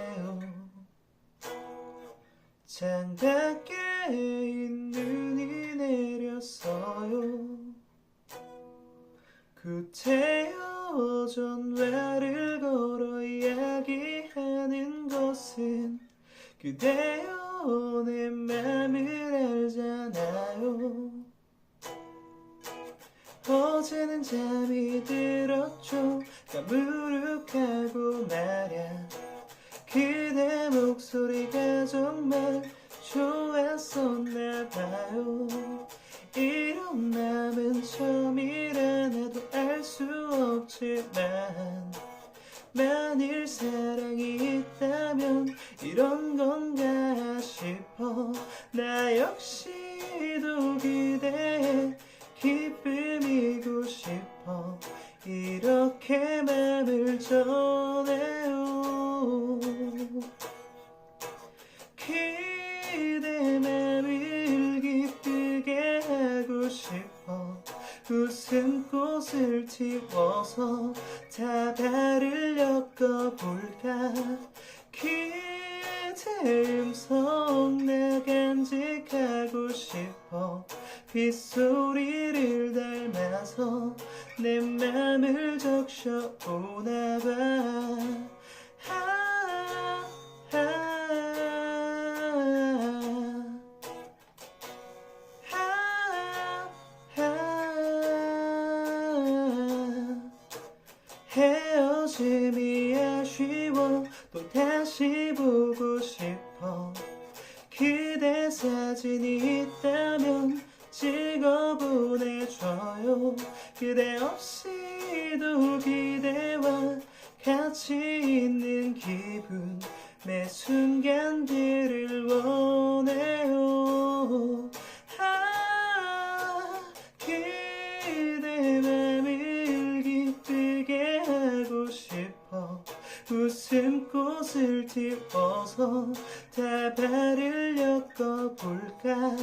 해요? 창밖에 눈이 내렸어요. 그 구태여 전화를 걸어 이야기하는 것은 그대여 내 맘을 알잖아요. 어제는 잠이 들었죠. 다 무릎하고 말야 그대 목소리가 정말 좋았었나봐요. 이런 마음은 처음이라 나도 알 수 없지만 만일 사랑이 있다면 이런 건가 싶어. 나 역시도 그대의 기쁨 그대 음성 나 간직하고 싶어. 빗소리를 닮아서 내 맘을 적셔오나 봐 헤어짐이 아쉬워 또 다시 보고 싶어. 그대 사진이 있다면 찍어 보내줘요. 그대 없이도 그대와 같이 있는 기분. 매 순간들을 원해요 웃음꽃을 틔워서 다발을 엮어볼까?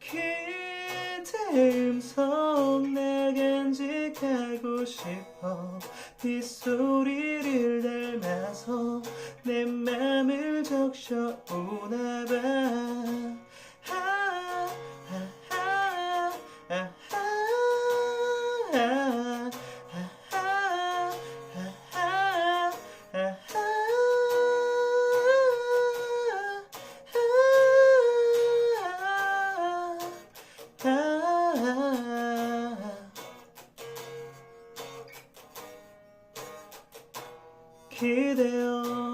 그대 음성 나 간직하고 싶어. 빗소리를 닮아서 내 맘을 적셔오나 봐 기대어